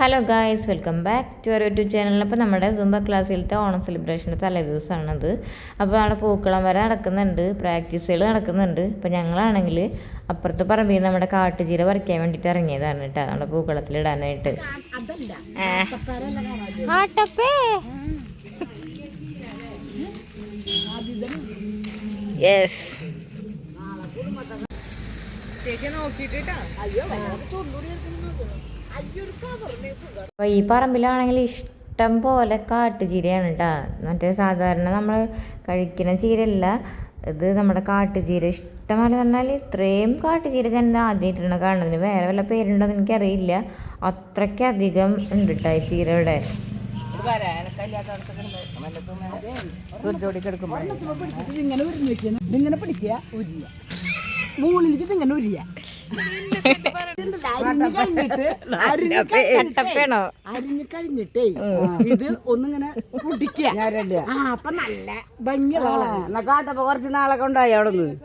Hello guys welcome back to our YouTube channel അപ്പോൾ നമ്മുടെ Zumba ക്ലാസ്സിലത്തെ Onam സെലിബ്രേഷന്റെ തലേദിവസമാണത്. അപ്പോൾ അവിടെ പൂക്കളം വരെ നടക്കുന്നുണ്ട്. പ്രാക്ടീസുകൾ നടക്കുന്നുണ്ട്. അപ്പോൾ ഞങ്ങളാണെങ്കിൽ അപ്പുറത്ത് പറമ്പിൽ നമ്മുടെ കാട്ടുചീര പറിക്കാൻ വേണ്ടിയിട്ട് ഇറങ്ങിയതാണ് കേട്ടോ. നമ്മുടെ പൂക്കളത്തിൽ ഇടാനായിട്ട്. ആട്ടപ്പേ. യെസ് അപ്പോൾ ഈ പറമ്പിലാണെങ്കിൽ ഇഷ്ടം പോലെ കാട്ടുചീരയാണ് കേട്ടോ മറ്റേ സാധാരണ നമ്മൾ കഴിക്കുന്ന ചീരയല്ല. ഇത് നമ്മുടെ കാട്ടുചീര ഇഷ്ടമല്ല പറഞ്ഞാൽ ഇത്രയും കാട്ടുചീര ഞാൻ ആദ്യമായിട്ടാണ് കാണുന്നത്. വേറെ വല്ല പേരുണ്ടോ എന്ന് എനിക്കറിയില്ല. അത്രയ്ക്കധികം ഉണ്ട് കേട്ടോ ഈ ചീരയുടെ ഇവിടെ. ഇങ്ങനെ വെക്കുന്നു ഇതിങ്ങനെ പിടിക്കുക ഉരിയ മുകളിലേക്ക് ഇതിങ്ങനെ ഉരിയ കട്ടപ്പേണോ അരിഞ്ഞു കഴിഞ്ഞിട്ടേ ഇത് ഒന്നിങ്ങനെ പൊടിക്കുക. ആ. അപ്പൊ നല്ല ഭംഗിയുള്ള കാട്ടപ്പ കുറച്ച് നാളെ ഉണ്ടായി അവിടെ നിന്ന്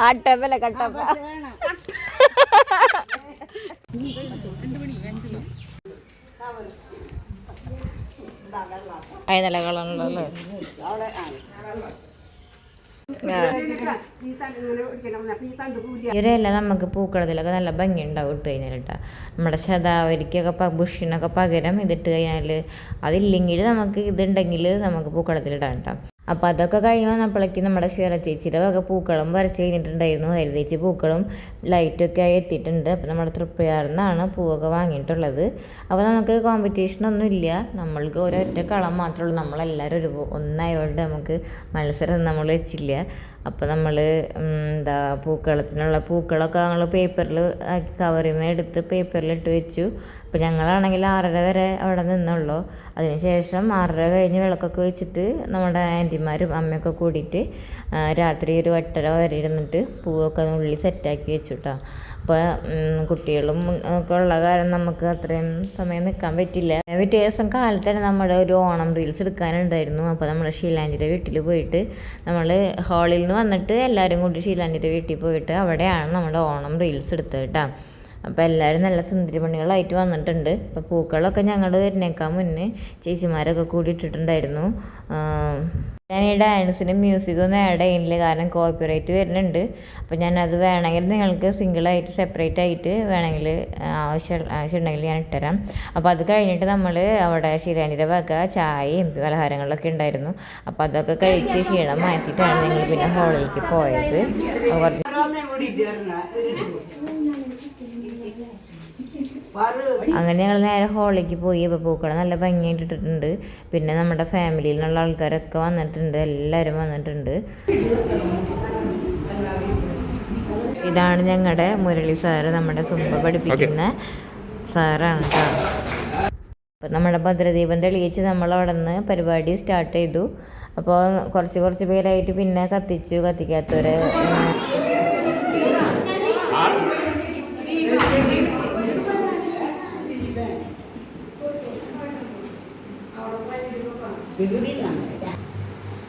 ആട്ടപ്പല്ല കട്ടപ്പ? ഇവരെല്ലാം നമുക്ക് പൂക്കളത്തിലൊക്കെ നല്ല ഭംഗി ഉണ്ടാവും ഇട്ട് കഴിഞ്ഞാൽ കേട്ടോ. നമ്മുടെ ശതാവരിക്കൊക്കെ ബുഷിനൊക്കെ പകരം ഇതിട്ട് കഴിഞ്ഞാൽ അതില്ലെങ്കിൽ നമുക്ക് ഇതുണ്ടെങ്കിൽ നമുക്ക് പൂക്കളത്തിലിടാം കേട്ടോ. അപ്പോൾ അതൊക്കെ കഴിഞ്ഞ് വന്നപ്പോഴേക്കും നമ്മുടെ ഷീറ ചേച്ചിയുടെ വക പൂക്കളും വരച്ച് കഴിഞ്ഞിട്ടുണ്ടായിരുന്നു. ഹരിതേച്ചി പൂക്കളും ലൈറ്റൊക്കെ ആയി എത്തിയിട്ടുണ്ട്. അപ്പോൾ നമ്മുടെ തൃപ്തിയാർന്നാണ് പൂവൊക്കെ വാങ്ങിയിട്ടുള്ളത്. അപ്പോൾ നമുക്ക് കോമ്പറ്റീഷനൊന്നും ഇല്ല. നമ്മൾക്ക് ഒരൊറ്റ കളം മാത്രമേ ഉള്ളൂ. നമ്മളെല്ലാവരും ഒരു ഒന്നായതുകൊണ്ട് നമുക്ക് മത്സരം നമ്മൾ വെച്ചില്ല. അപ്പോൾ നമ്മൾ എന്താ പൂക്കളത്തിനുള്ള പൂക്കളൊക്കെ ഞങ്ങൾ പേപ്പറിൽ കവറിൽ നിന്ന് എടുത്ത് പേപ്പറിലിട്ട് വെച്ചു. അപ്പോൾ ഞങ്ങളാണെങ്കിൽ ആറര വരെ അവിടെ നിന്നുള്ളൂ. അതിനുശേഷം ആറര കഴിഞ്ഞ് വിളക്കൊക്കെ വെച്ചിട്ട് നമ്മുടെ ആന്റിമാരും അമ്മയൊക്കെ കൂടിയിട്ട് രാത്രി ഒരു എട്ടര വരെ ഇരുന്നിട്ട് പൂവൊക്കെ ഉള്ളി സെറ്റാക്കി വെച്ചു കേട്ടോ അപ്പോൾ കുട്ടികളും ഒക്കെ ഉള്ള കാരണം നമുക്ക് അത്രയും സമയം നിൽക്കാൻ പറ്റില്ല. പിറ്റേ ദിവസം കാലത്ത് തന്നെ നമ്മുടെ ഒരു ഓണം റീൽസ് എടുക്കാനുണ്ടായിരുന്നു. അപ്പോൾ നമ്മുടെ ഷീലാന്റെ വീട്ടിൽ പോയിട്ട് നമ്മൾ ഹാളിൽ നിന്ന് വന്നിട്ട് എല്ലാവരും കൂടി ഷീലാന്റെ വീട്ടിൽ പോയിട്ട് അവിടെയാണ് നമ്മുടെ ഓണം റീൽസ് എടുത്തത് കേട്ടോ. അപ്പോൾ എല്ലാവരും നല്ല സുന്ദരി പണികളായിട്ട് വന്നിട്ടുണ്ട്. അപ്പോൾ പൂക്കളൊക്കെ ഞങ്ങൾ വരുന്നേക്കാൻ മുന്നേ ചേച്ചിമാരൊക്കെ കൂടി ഇട്ടിട്ടുണ്ടായിരുന്നു ഞാൻ ഈ ഡാൻസിന് മ്യൂസിക്കൊന്നും ആഡ് ചെയ്യുന്നില്ല കാരണം കോപ്പിറൈറ്റ് വരുന്നുണ്ട്. അപ്പോൾ ഞാൻ അത് വേണമെങ്കിൽ നിങ്ങൾക്ക് സിംഗിളായിട്ട് സെപ്പറേറ്റ് ആയിട്ട് വേണമെങ്കിൽ ആവശ്യം ആവശ്യമുണ്ടെങ്കിൽ ഞാൻ ഇട്ടുതരാം അപ്പോൾ അത് കഴിഞ്ഞിട്ട് നമ്മൾ അവിടെ ശിരാനിയുടെ വക ചായയും പലഹാരങ്ങളൊക്കെ ഉണ്ടായിരുന്നു. അപ്പോൾ അതൊക്കെ കഴിച്ച് ക്ഷീണം മാറ്റിയിട്ടാണ് ഞങ്ങൾ പിന്നെ ഹോളിലേക്ക് പോയത്. കുറച്ച് അങ്ങനെ ഞങ്ങൾ നേരെ ഹോളിലേക്ക് പോയി. അപ്പോൾ പൂക്കൾ നല്ല ഭംഗിയായിട്ട് ഇട്ടിട്ടുണ്ട്. പിന്നെ നമ്മുടെ ഫാമിലിയിൽ നിന്നുള്ള ആൾക്കാരൊക്കെ വന്നിട്ടുണ്ട്. എല്ലാവരും വന്നിട്ടുണ്ട്. ഇതാണ് ഞങ്ങളുടെ മുരളി സാറ് നമ്മുടെ സുമ്പ പഠിപ്പിക്കുന്ന സാറാണ് കേട്ടോ അപ്പോൾ നമ്മുടെ ഭദ്രദീപം തെളിയിച്ച് നമ്മൾ അവിടെ നിന്ന് പരിപാടി സ്റ്റാർട്ട് ചെയ്തു. അപ്പോൾ കുറച്ച് കുറച്ച് പേരായിട്ട് പിന്നെ കത്തിച്ചു. കത്തിക്കാത്തവരെ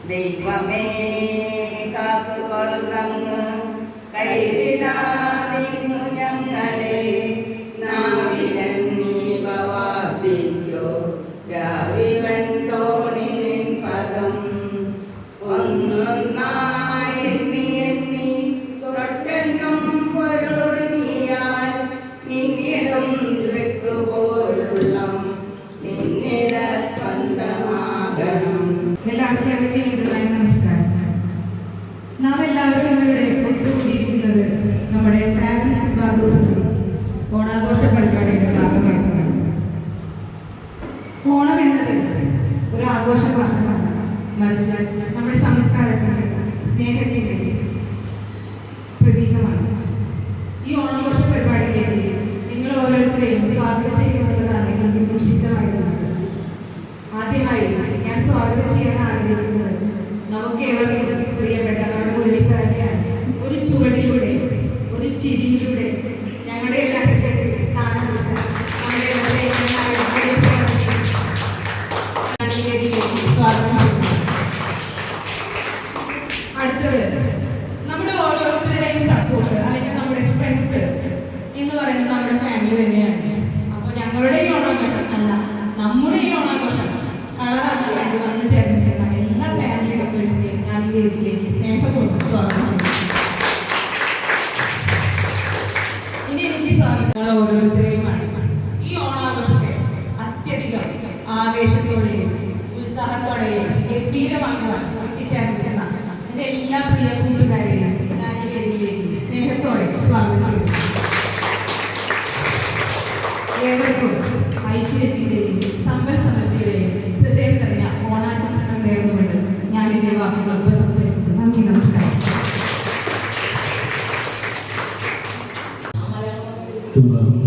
ദൈവമേ കാത്തുകൊള്ളങ്ങ് കൈവിടാതിന്നു ചെയ്യാൻ ആഗ്രഹിക്കുന്നത്. നമുക്ക് ഏവർക്കും പ്രിയപ്പെട്ട നമ്മുടെ മുരളി ഒരു ചുവടിലൂടെ ഒരു ചിരിയിലൂടെ ഞങ്ങളുടെ എല്ലാ അടുത്തത് നമ്മുടെ ഓരോരുത്തരുടെയും സപ്പോർട്ട് അല്ലെങ്കിൽ നമ്മുടെ സ്ട്രെങ്ത് എന്ന് പറയുന്നത് നമ്മുടെ ഫാമിലി തന്നെയാണ്. അപ്പോൾ ഞങ്ങളുടെ ഈ ഓണം അല്ല നമ്മുടെ ഈ വന്നു ചേർന്നിട്ടുള്ള എല്ലാ ഫാമിലി മെമ്പേഴ്സിനെയും ഞാൻ ഈ tua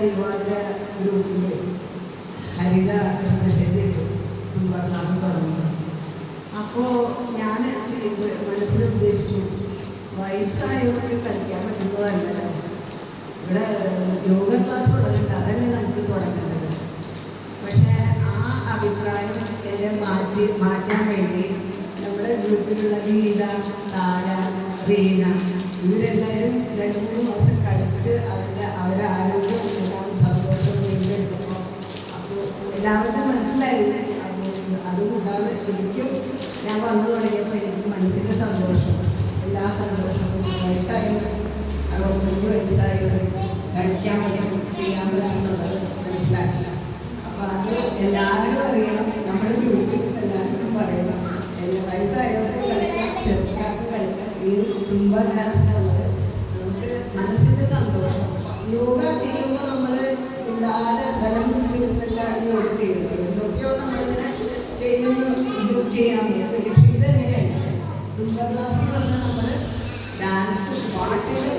തിരുവാതിര ഗ്രൂപ്പിൽ ഹരിത മെസ്സേജ് ഇട്ടു സൂപ്പർ ക്ലാസ് തുടങ്ങുന്നു അപ്പോൾ ഞാൻ മനസ്സിൽ ഉദ്ദേശിച്ചു വയസ്സായവർക്ക് കളിക്കാൻ പറ്റുന്നതല്ല ഇവിടെ യോഗ ക്ലാസ് തുടങ്ങുന്നുണ്ട് അതല്ലേ നമുക്ക് തുടങ്ങേണ്ടത്? പക്ഷേ ആ അഭിപ്രായം എല്ലാം മാറ്റി മാറ്റാൻ വേണ്ടി നമ്മുടെ ഗ്രൂപ്പിലുള്ള ഗീത താര റീന ഇവരെല്ലാവരും രണ്ട് മൂന്ന് മാസം കഴിച്ച് അതിന്റെ അവരെ ആരോഗ്യം എല്ലാം സന്തോഷം വീണ്ടെടുക്കുന്നു അപ്പോൾ എല്ലാവരും മനസ്സിലായി അതുകൂടാതെ എനിക്കും ഞാൻ വന്നു തുടങ്ങിയപ്പോൾ എനിക്ക് മനസ്സിന്റെ സന്തോഷം എല്ലാ സന്തോഷവും വയസ്സായവർ അറുപത്തഞ്ച് വയസ്സായവർ കഴിക്കാൻ പറ്റും ചെയ്യാൻ പറ്റുമെന്നുള്ളത് മനസ്സിലാക്കി. അപ്പോൾ അത് എല്ലാവരും അറിയണം. നമ്മുടെ ഗ്രൂപ്പിൽ എല്ലാവർക്കും പറയണം. എല്ലാ വയസ്സായവർക്ക് സുംബ ഡാൻസ് എന്നുള്ളത് നമുക്ക് മനസ്സിന്റെ സന്തോഷം. യോഗ ചെയ്യുമ്പോൾ നമ്മൾ ഇല്ലാതെ ബലം പിടിച്ചിരുന്നില്ല യോഗ ചെയ്യുന്നത്. എന്തൊക്കെയോ നമ്മളിങ്ങനെ ചെയ്യുന്നു ചെയ്യാൻ പറ്റും പക്ഷേ ഇതങ്ങനെയല്ല സുംബ ക്ലാസ് എന്ന് പറഞ്ഞാൽ നമ്മൾ ഡാൻസ് പാട്ടിന്റെ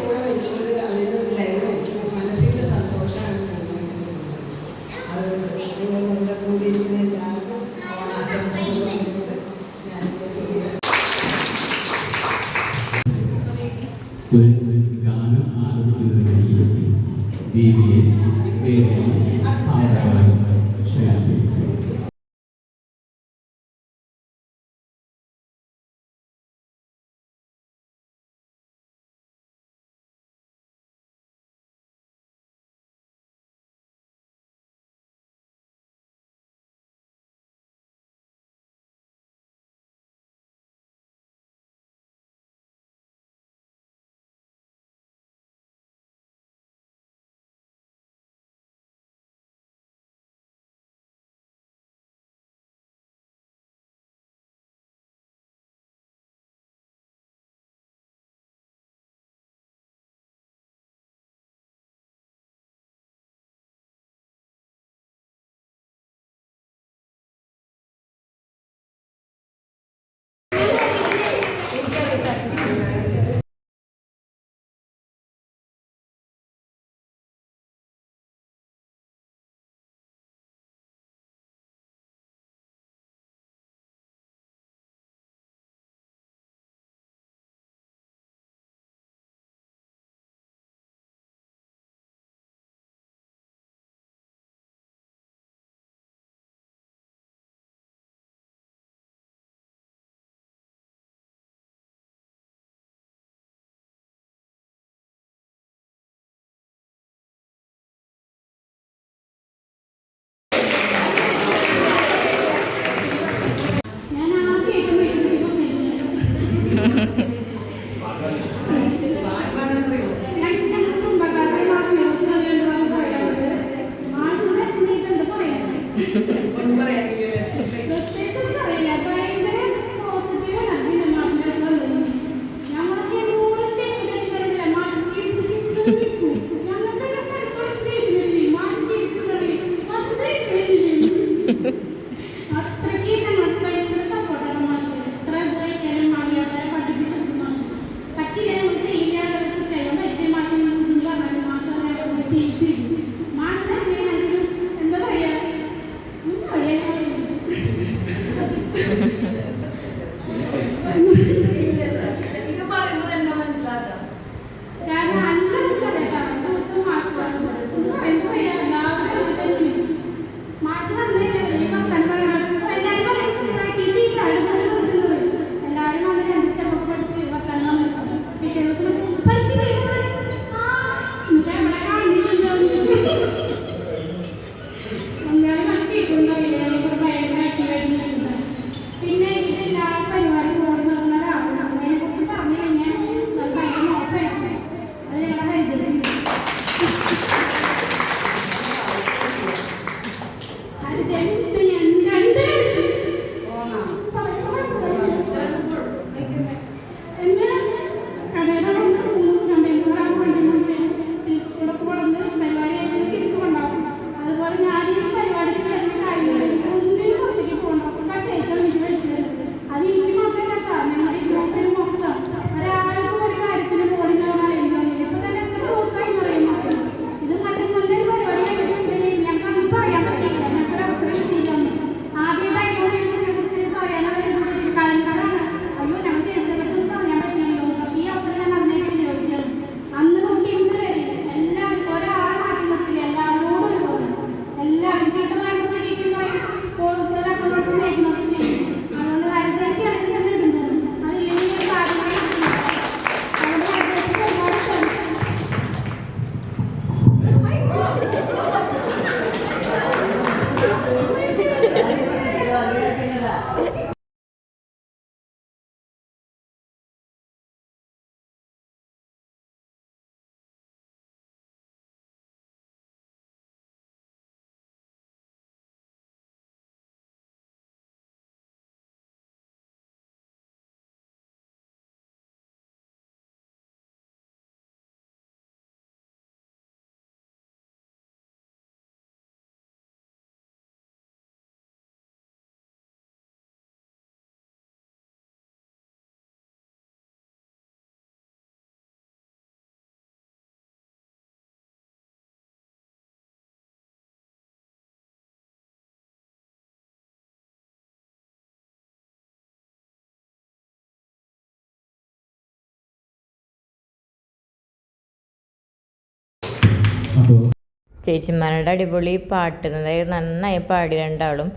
ചേച്ചിമാരുടെ അടിപൊളി പാട്ട് അതായത് നന്നായി പാടി രണ്ടാളും.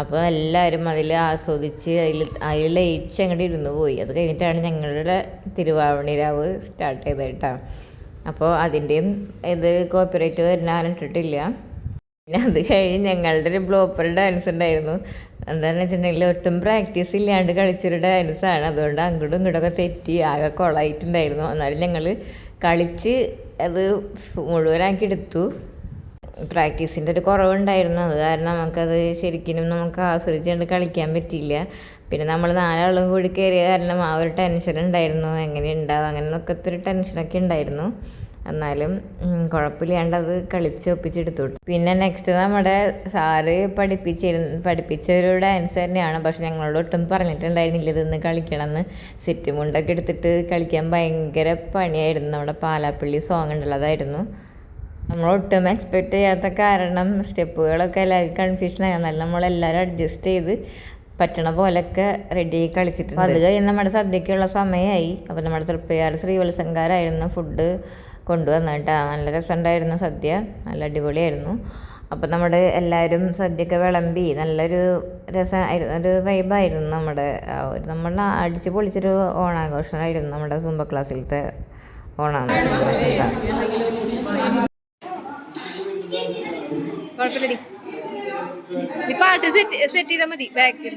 അപ്പോൾ എല്ലാവരും അതിൽ ആസ്വദിച്ച് അതിൽ അതിൽ ലയിച്ച് അങ്ങോട്ട് ഇരുന്ന് പോയി. അത് കഴിഞ്ഞിട്ടാണ് ഞങ്ങളുടെ തിരുവാവണിരാവ് സ്റ്റാർട്ട് ചെയ്തത് കേട്ടോ. അപ്പോൾ അതിന്റെയും ഇത് കോപ്പറേറ്റ് വരുന്ന ഇട്ടിട്ടില്ല. പിന്നെ അത് കഴിഞ്ഞ് ഞങ്ങളുടെ ഒരു ബ്ലോപ്പർ ഡാൻസ് ഉണ്ടായിരുന്നു. എന്താണെന്ന് വെച്ചിട്ടുണ്ടെങ്കിൽ ഒട്ടും പ്രാക്ടീസ് ഇല്ലാണ്ട് കളിച്ചൊരു ഡാൻസാണ് അതുകൊണ്ട് അങ്ങോട്ടും ഇങ്ങോട്ടൊക്കെ തെറ്റി ആകെ കൊളായിട്ടുണ്ടായിരുന്നു. എന്നാലും ഞങ്ങൾ കളിച്ച് അത് മുഴുവനാക്കി എടുത്തു പ്രാക്ടീസിന്റെ ഒരു കുറവുണ്ടായിരുന്നു. അത് കാരണം നമുക്കത് ശരിക്കും നമുക്ക് ആസ്വദിച്ചുകൊണ്ട് കളിക്കാൻ പറ്റിയില്ല. പിന്നെ നമ്മൾ നാലാളും കൂടി കയറിയ കാരണം ആ ഒരു ടെൻഷൻ ഉണ്ടായിരുന്നു എങ്ങനെ ഉണ്ടാവും അങ്ങനെ ഒക്കെ ഒരു ടെൻഷനൊക്കെ ഉണ്ടായിരുന്നു. എന്നാലും കുഴപ്പമില്ലാണ്ടത് കളിച്ച് ഒപ്പിച്ചെടുത്തു. പിന്നെ നെക്സ്റ്റ് നമ്മുടെ സാറ് പഠിപ്പിച്ചിരുന്ന പഠിപ്പിച്ച ഒരു ഡാൻസ് തന്നെയാണ്. പക്ഷെ ഞങ്ങളോട് ഒട്ടും പറഞ്ഞിട്ടുണ്ടായിരുന്നില്ല ഇതൊന്ന് കളിക്കണമെന്ന്. സെറ്റ് മുണ്ടൊക്കെ എടുത്തിട്ട് കളിക്കാൻ ഭയങ്കര പണിയായിരുന്നു. നമ്മുടെ പാലാപ്പള്ളി സോങ് ഉണ്ടല്ലോ നമ്മൾ ഒട്ടും എക്സ്പെക്റ്റ് ചെയ്യാത്ത കാരണം സ്റ്റെപ്പുകളൊക്കെ എല്ലാവർക്കും കൺഫ്യൂഷൻ ആയി. എന്നാലും നമ്മളെല്ലാവരും അഡ്ജസ്റ്റ് ചെയ്ത് പറ്റണ പോലൊക്കെ റെഡി കളിച്ചിട്ടുണ്ട്. അത് കഴിഞ്ഞ് നമ്മുടെ സദ്യക്കുള്ള സമയമായി. അപ്പോൾ നമ്മുടെ തൃപ്പയാർ ശ്രീവത്സങ്കാരായിരുന്നു ഫുഡ് കൊണ്ടുവന്നത് കേട്ടോ. നല്ല രസമുണ്ടായിരുന്നു സദ്യ. നല്ല അടിപൊളിയായിരുന്നു. അപ്പം നമ്മുടെ എല്ലാവരും സദ്യയൊക്കെ വിളമ്പി നല്ലൊരു രസമായിരുന്നു ഒരു വൈബായിരുന്നു നമ്മുടെ നമ്മൾ അടിച്ച് പൊളിച്ചൊരു ഓണാഘോഷമായിരുന്നു നമ്മുടെ സുംബ ക്ലാസ്സിലത്തെ ഓണാണ്. പാട്ട് സെറ്റ് മതി ബാക്കിൽ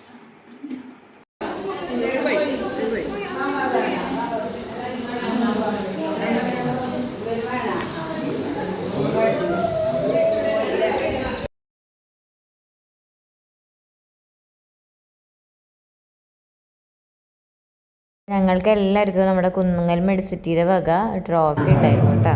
ഞങ്ങൾക്ക് എല്ലാവർക്കും നമ്മുടെ കുന്നുങ്ങൽ മെഡിസിറ്റിയുടെ വക ട്രോഫി ഉണ്ടായിരുന്നു കേട്ടോ.